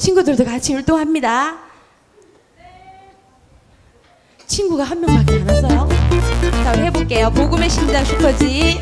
친구들도 같이 율동합니다. 친구가 한 명밖에 안 왔어요. 자, 해볼게요. 복음의 신장 슈퍼지.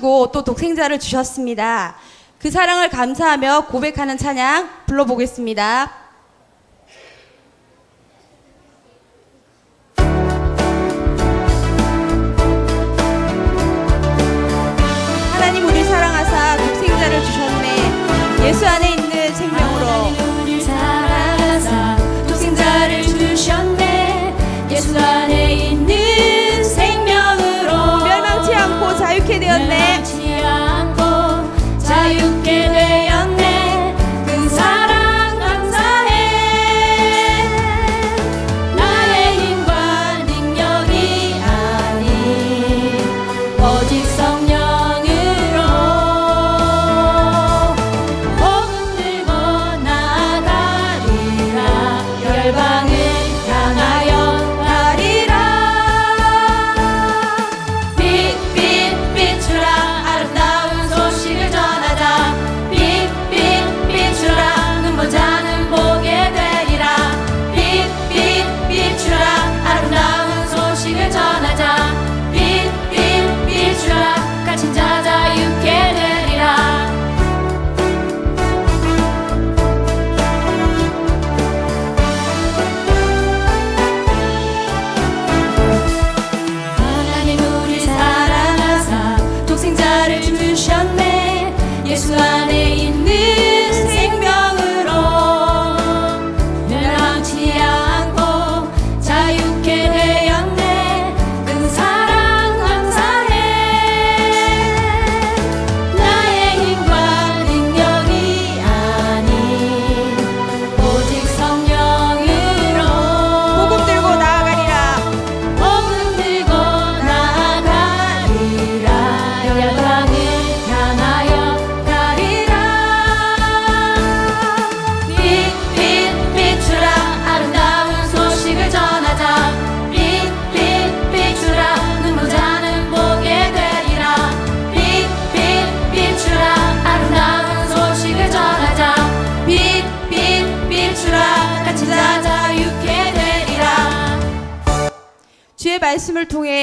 주시고 또 독생자를 주셨습니다. 그 사랑을 감사하며 고백하는 찬양 불러보겠습니다.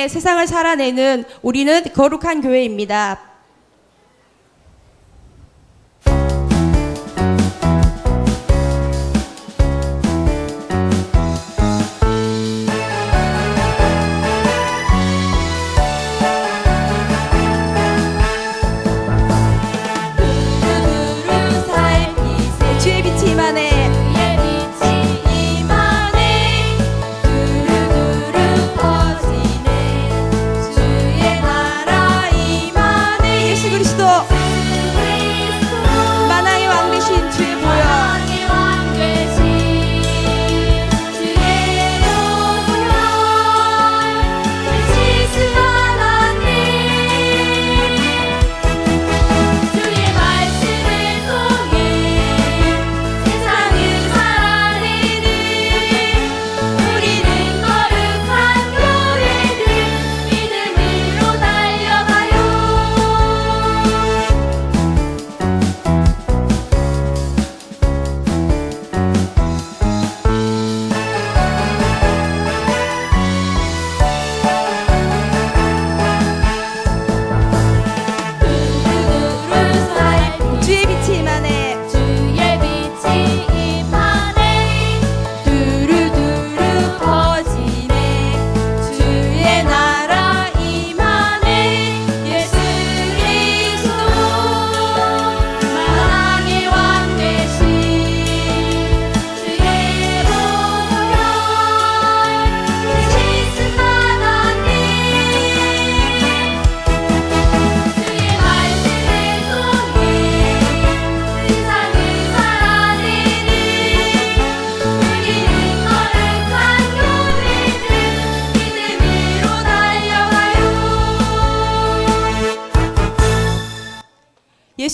세상을 살아내는 우리는 거룩한 교회입니다.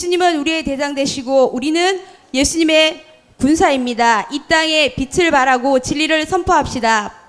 예수님은 우리의 대장 되시고 우리는 예수님의 군사입니다. 이 땅에 빛을 바라고 진리를 선포합시다.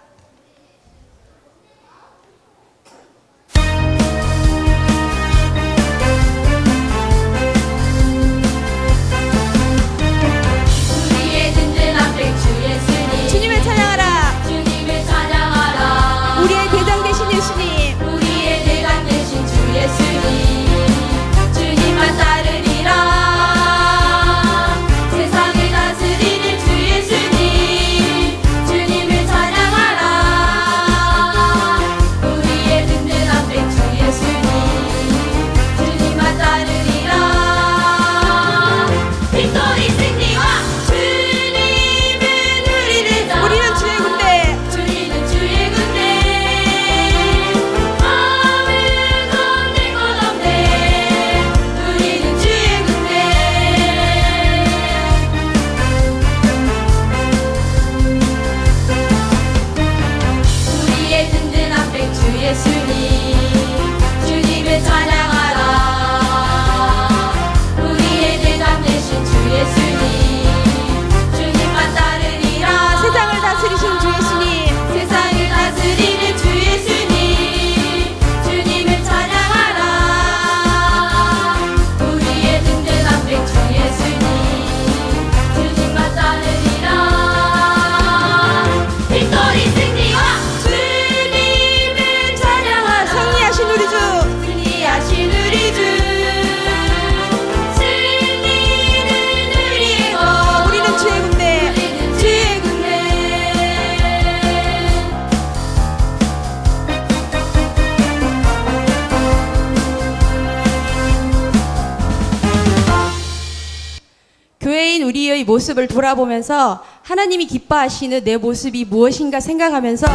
교회인 우리의 모습을 돌아보면서 하나님이 기뻐하시는 내 모습이 무엇인가 생각하면서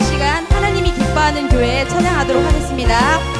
이 시간 하나님이 기뻐하는 교회에 찬양하도록 하겠습니다.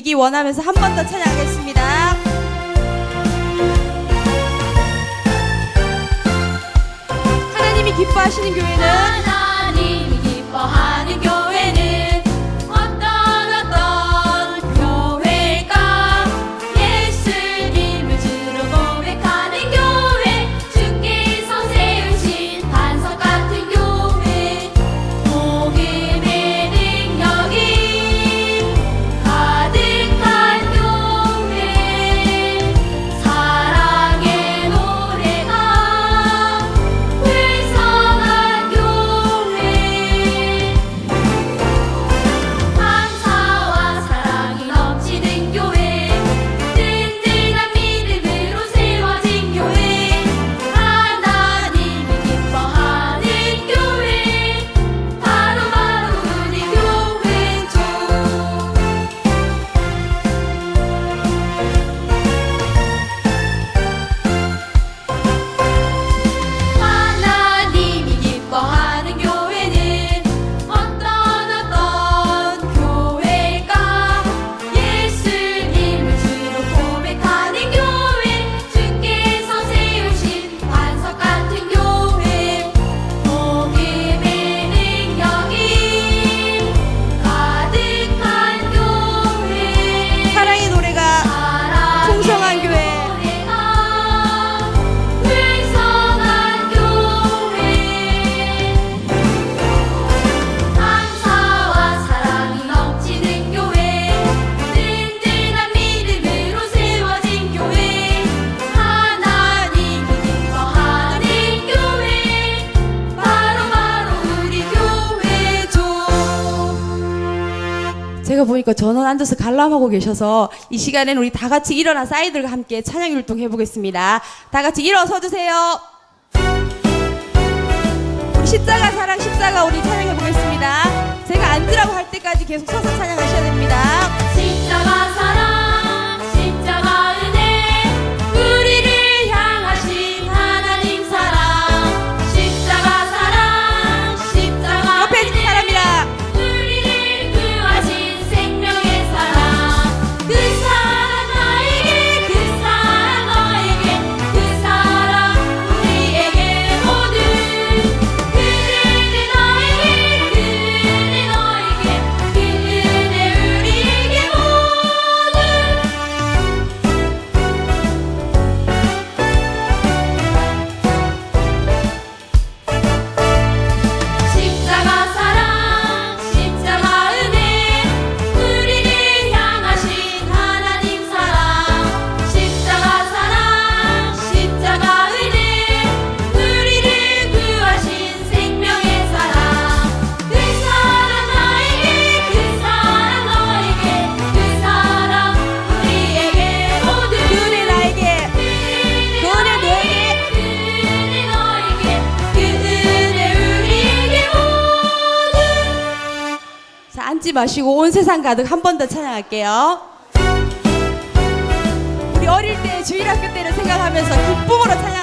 되기 원하면서 한 번 더 찬양하겠습니다. 하나님이 기뻐하시는 교회는 보니까 전원 앉아서 관람하고 계셔서 이 시간에는 우리 다 같이 일어나 사이들과 함께 찬양 율동 해보겠습니다. 다 같이 일어서 주세요. 우리 십자가 사랑 십자가 우리 찬양해 보겠습니다. 제가 앉으라고 할 때까지 계속 서서 찬양하셔야 됩니다. 십자가 사랑 자 앉지 마시고 온 세상 가득 한 번 더 찬양할게요. 우리 어릴 때 주일학교 때를 생각하면서 기쁨으로 찬양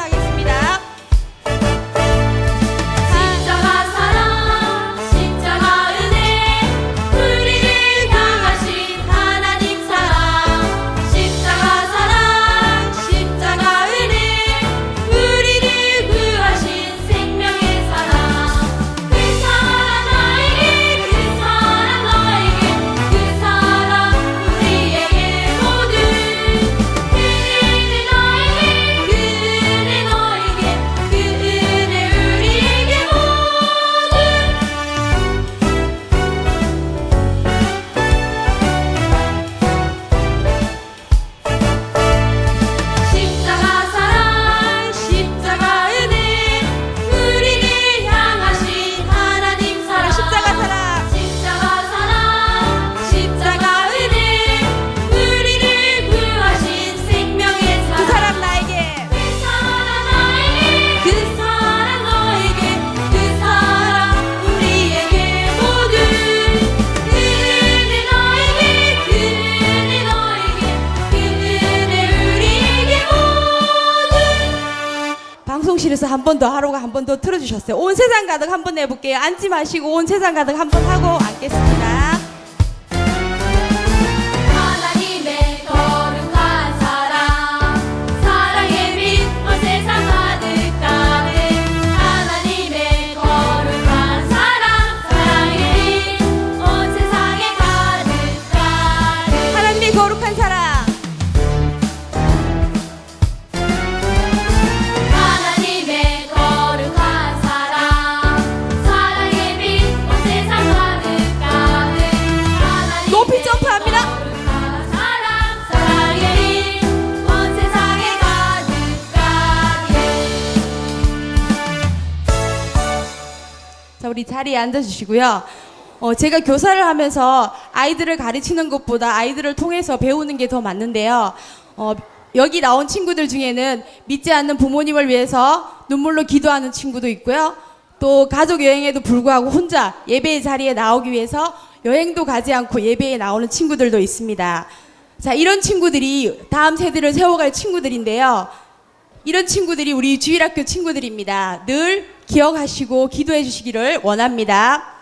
가득 한번 해볼게요. 앉지 마시고 온 세상 가득 한 번 하고 앉겠습니다. 자리에 앉아주시고요. 어, 제가 교사를 하면서 아이들을 가르치는 것보다 아이들을 통해서 배우는 게 더 맞는데요. 어, 여기 나온 친구들 중에는 믿지 않는 부모님을 위해서 눈물로 기도하는 친구도 있고요. 또 가족 여행에도 불구하고 혼자 예배의 자리에 나오기 위해서 여행도 가지 않고 예배에 나오는 친구들도 있습니다. 자, 이런 친구들이 다음 세대를 세워갈 친구들인데요. 이런 친구들이 우리 주일학교 친구들입니다. 늘 기억하시고 기도해 주시기를 원합니다.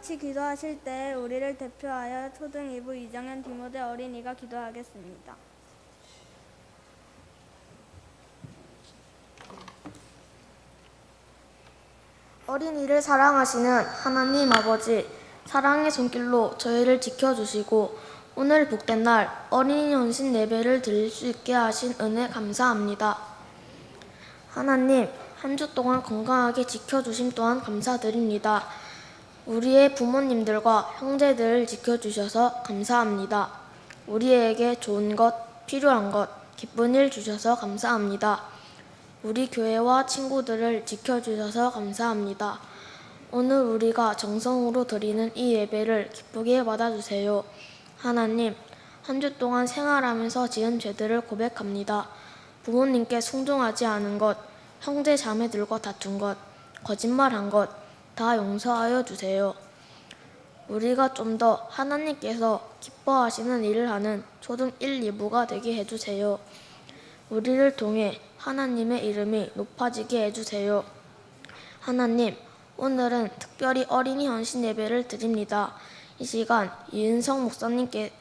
같이 기도하실 때 우리를 대표하여 초등 2부 이정현 디모데 어린이가 기도하겠습니다. 어린이를 사랑하시는 하나님 아버지, 사랑의 손길로 저희를 지켜주시고 오늘 복된 날 어린이 헌신 예배를 드릴 수 있게 하신 은혜 감사합니다. 하나님, 한 주 동안 건강하게 지켜주심 또한 감사드립니다. 우리의 부모님들과 형제들을 지켜주셔서 감사합니다. 우리에게 좋은 것, 필요한 것, 기쁜 일 주셔서 감사합니다. 우리 교회와 친구들을 지켜주셔서 감사합니다. 오늘 우리가 정성으로 드리는 이 예배를 기쁘게 받아주세요. 하나님, 한 주 동안 생활하면서 지은 죄들을 고백합니다. 부모님께 순종하지 않은 것, 형제 자매들과 다툰 것, 거짓말한 것, 다 용서하여 주세요. 우리가 좀 더 하나님께서 기뻐하시는 일을 하는 초등 1, 2부가 되게 해주세요. 우리를 통해 하나님의 이름이 높아지게 해주세요. 하나님, 오늘은 특별히 어린이 헌신 예배를 드립니다. 이 시간 이은성 목사님께